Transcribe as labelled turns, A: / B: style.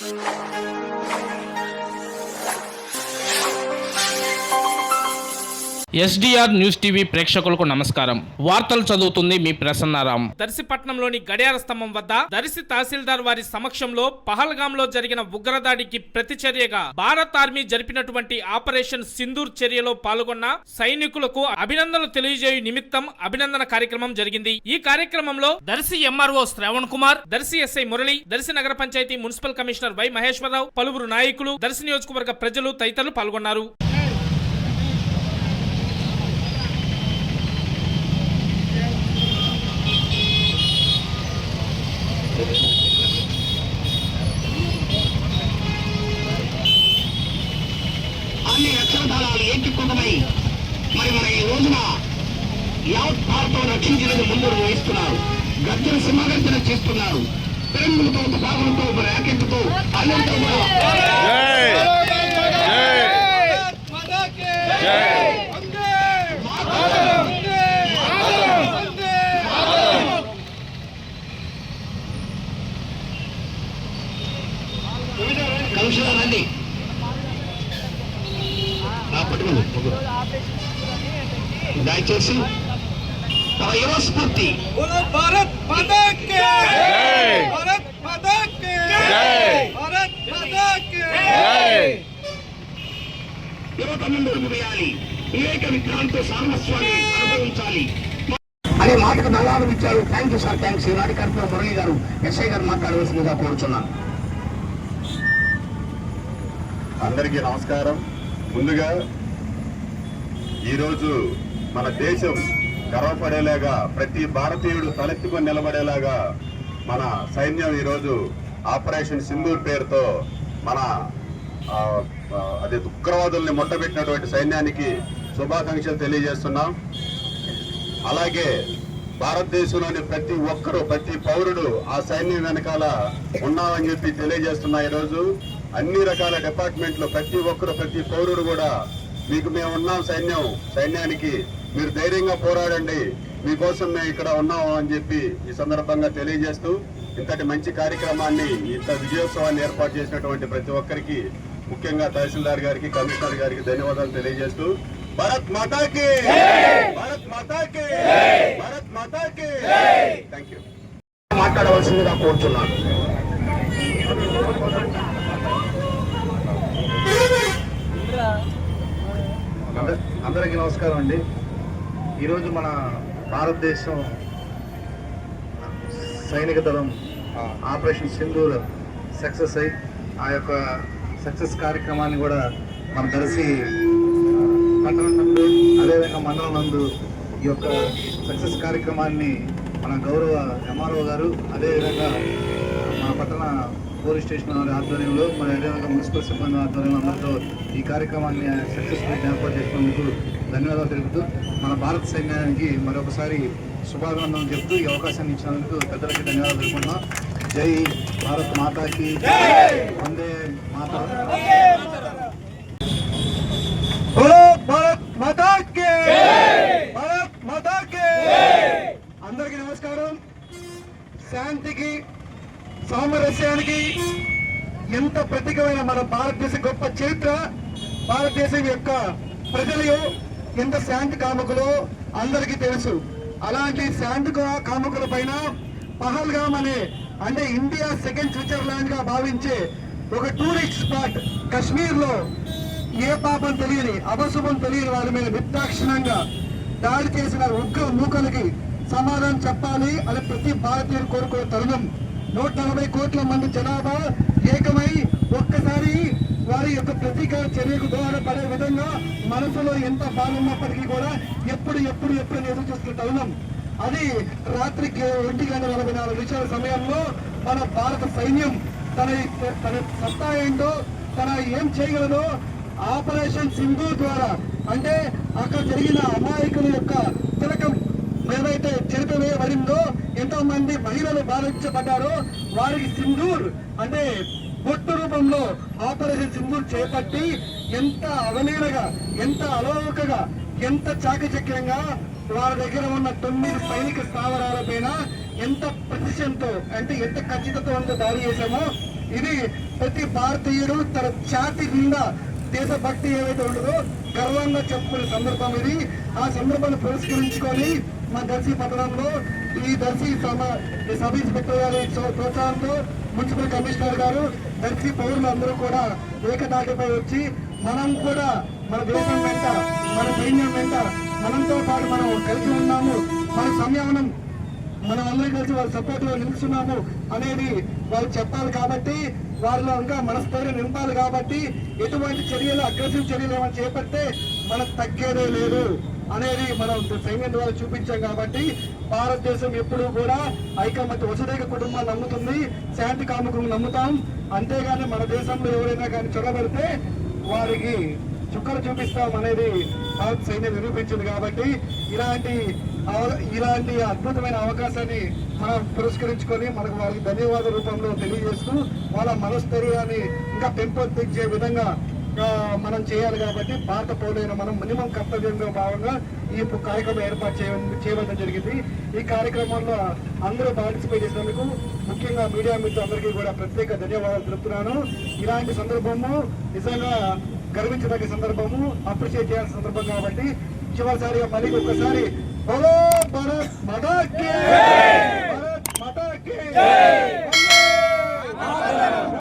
A: Música SDR news TV ప్రేక్షకులకు నమస్కారం. వార్తలు చదువుతుంది మీ ప్రసన్నారాం.
B: దర్శిపట్నంలోని గడియార స్తంభం వద్ద దర్శి తహసీల్దార్ వారి సమక్షంలో పహల్గామ్లో జరిగిన ఉగ్రదాడికి ప్రతిచర్యగా భారత్ ఆర్మీ జరిపినటువంటి ఆపరేషన్ సింధూర్ చర్యలో పాల్గొన్న సైనికులకు అభినందనలు తెలియజేయు నిమిత్తం అభినందన కార్యక్రమం జరిగింది. ఈ కార్యక్రమంలో దర్శి ఎంఆర్ఓ శ్రవణ్ కుమార్ దర్శి ఎస్ఐ మురళి దర్శి నగర panchayat municipal commissioner Y Maheswara Rao పలువురు నాయకులు దర్శి నియోజకవర్గ ప్రజలు తదితరులు పాల్గొన్నారు.
C: అన్ని రక్షణదళాలు ఏకీకృతమై మరి మన ఈ రోజున యావత్ భారతం రక్షించినది ముందు వేస్తున్నారు. గర్జన సింహగర్జన చేస్తున్నారు. పెరంగులతో తుపాకులతో ర్యాకెట్లతో అన్నింటితో కూడా కమిషనర్ రండి ఆ, పట్టుకోండి ముగ్గురు. దయచేసి వయోస్ఫూర్తి భారత్ సామస్వాన్ని అనే మాటకు దళాలు ఇచ్చారు థ్యాంక్ యూ సార్ థ్యాంక్స్ ఈనాటి కార్యక్రమం మురళి గారు ఎస్ఐ గారు మాట్లాడవలసిందిగా కోరుచున్నాను.
D: అందరికీ నమస్కారం. ముందుగా ఈరోజు మన దేశం గర్వపడేలాగా ప్రతి భారతీయుడు తలెత్తుకొని నిలబడేలాగా మన సైన్యం ఈరోజు ఆపరేషన్ సింధూర్ పేరుతో మన అదే ఉగ్రవాదుల్ని మొట్టబెట్టినటువంటి సైన్యానికి శుభాకాంక్షలు తెలియజేస్తున్నాం. అలాగే భారతదేశంలోని ప్రతి ఒక్కరూ ప్రతి పౌరుడు ఆ సైన్యం వెనకాల ఉన్నామని చెప్పి తెలియజేస్తున్నా ఈరోజు. అన్ని రకాల డిపార్ట్మెంట్లు ప్రతి ఒక్కరు ప్రతి పౌరుడు కూడా మీకు మేము ఉన్నాం సైన్యం సైన్యానికి. మీరు ధైర్యంగా పోరాడండి. మీకోసం మేము ఇక్కడ ఉన్నాము అని చెప్పి ఈ సందర్భంగా తెలియజేస్తూ ఇంతటి మంచి కార్యక్రమాన్ని ఇంత విజయోత్సవాన్ని ఏర్పాటు చేసినటువంటి ప్రతి ఒక్కరికి ముఖ్యంగా తహసీల్దార్ గారికి కమిషనర్ గారికి ధన్యవాదాలు తెలియజేస్తూ భారత్ మాతాకి! భారత్ మాతాకి! భారత్ మాతాకి! థ్యాంక్ యూ
C: మాట్లాడవలసిందిగా కోరుచున్నాను
E: అంద- అందరికీ నమస్కారం అండి. ఈరోజు మన భారతదేశం సైనిక దళం ఆపరేషన్ సింధూర్ సక్సెస్ అయి ఆ యొక్క సక్సెస్ కార్యక్రమాన్ని కూడా మనం కలిసి పట్టణం నందు అదేవిధంగా మండలం నందు ఈ యొక్క సక్సెస్ కార్యక్రమాన్ని మన గౌరవ ఎంఆర్ఓ గారు అదేవిధంగా మన పట్టణ పోలీస్ స్టేషన్ వారి ఆధ్వర్యంలో మరి అదేవిధంగా మున్సిపల్ సిబ్బంది ఆధ్వర్యంలో అందరితో ఈ కార్యక్రమాన్ని సక్సెస్ఫుల్ ఏర్పాటు చేసినందుకు ధన్యవాదాలు తెలుపుతూ మన భారత సైన్యానికి మరొకసారి శుభాభినందనలు చెప్తూ ఈ అవకాశాన్ని ఇచ్చినందుకు పెద్దలకి ధన్యవాదాలు తెలుపుకున్నాం జై భారత్ మాతాకి. వందే మాత.
F: భారత్
E: అందరికీ నమస్కారం. శాంతికి సామరస్యానికి ఎంత ప్రతీకమైన మన భారతదేశ గొప్ప చరిత్ర భారతదేశం యొక్క ప్రజలు ఎంత శాంతి కాముకులో అందరికీ తెలుసు. అలాంటి శాంతి కాముకుల పైన పహల్గామ్ అనే అంటే ఇండియా సెకండ్ స్విట్జర్లాండ్గా భావించే ఒక టూరిస్ట్ స్పాట్ కశ్మీర్లో ఏ పాపం తెలియని అపశుభం తెలియని వారి మీద నిర్దాక్షిణంగా దాడి చేసిన ఉగ్ర మూకలకి సమాధానం చెప్పాలి అని ప్రతి భారతీయుడు కోరుకునే తరుణం నూట నలభై కోట్ల మంది జనాభా ఏకమై ఒక్కసారి వారి యొక్క ప్రతీకార చర్యకు దోహదపడే విధంగా మనసులో ఎంత బాగున్నప్పటికీ కూడా ఎప్పుడు ఎప్పుడు ఎప్పుడు ఎదురు చూస్తున్న ఉన్నాం. అది రాత్రికి ఒంటి గంట నలభై నాలుగు నిమిషాల సమయంలో మన భారత సైన్యం తన తన సత్తా ఏంటో తన ఏం చేయగలదో ఆపరేషన్ సింధు ద్వారా అంటే అక్కడ జరిగిన అమాయకుల యొక్క తిలకం ఏదైతే చెరిపివేయబడిందో ఎంతో మంది మహిళలు బాధించబడ్డారో. వారికి సింధూర్ అంటే బొట్టు రూపంలో ఆపరేషన్ సింధూర్ చేపట్టి ఎంత అవలీలగా ఎంత అలవోకగా ఎంత చాకచక్యంగా వారి దగ్గర ఉన్న తొమ్మిది సైనిక స్థావరాల పైన ఎంత ప్రతిశంతో అంటే ఎంత ఖచ్చితత్వంతో దాడి చేశామో ఇది ప్రతి భారతీయుడు తన ఛాతి నిండా దేశభక్తి ఏవైతే ఉండదో గర్వంగా చెప్పుకునే సందర్భం ఇది. ఆ సందర్భాన్ని పురస్కరించుకొని మా దర్శి పట్టణంలో ఈ దర్శి సమ ఈ సబ్ గారి ప్రోత్సాహంతో మున్సిపల్ కమిషనర్ గారు దర్శి పౌరులు అందరూ కూడా ఏకదాటిపై వచ్చి మనం కూడా మన దేశం వెంట మన సైన్యం వెంట మనంతో పాటు మనం కలిసి ఉన్నాము. మన సంయమనం మనం అందరం కలిసి వాళ్ళ సపోర్ట్లో నిలుస్తున్నాము అనేది వాళ్ళు చెప్పాలి కాబట్టి వారిలో ఇంకా మనస్థైర్యం నింపాలి కాబట్టి ఎటువంటి చర్యలు అగ్రెసివ్ చర్యలు ఏమైనా చేపడితే మనకు తగ్గేదే లేదు అనేది మనం సైన్యం ద్వారా చూపించాం కాబట్టి భారతదేశం ఎప్పుడూ కూడా ఐకమత్య వసుదైక కుటుంబాన్ని నమ్ముతుంది శాంతి కాముకం నమ్ముతాం. అంతేగాని మన దేశంలో ఎవరైనా కానీ చొరబడితే వారికి చుక్కలు చూపిస్తాం అనేది భారత సైన్యం నిరూపించింది కాబట్టి ఇలాంటి ఇలాంటి అద్భుతమైన అవకాశాన్ని మనం పురస్కరించుకొని మనకు వారికి ధన్యవాద రూపంలో తెలియజేస్తూ వాళ్ళ మనస్థైర్యాన్ని ఇంకా పెంపొందించే విధంగా మనం చేయాలి కాబట్టి భారత పౌరులైన మనం మినిమం కర్తవ్యంగా భాగంగా ఈ కార్యక్రమం ఏర్పాటు చేయ- చేయడం జరిగింది. ఈ కార్యక్రమంలో అందరూ పార్టిసిపేట్ చేసినందుకు ముఖ్యంగా మీడియా మిత్రులందరికీ కూడా ప్రత్యేక ధన్యవాదాలు తెలుపుతున్నాను. ఇలాంటి సందర్భము నిజంగా గర్వించదగ్గ సందర్భము అప్రిషియేట్ చేయాల్సిన సందర్భం కాబట్టి చివరిసారిగా మళ్ళీ ఒక్కసారి బలో భారత్ మాతాకి భారత్ మాతాకి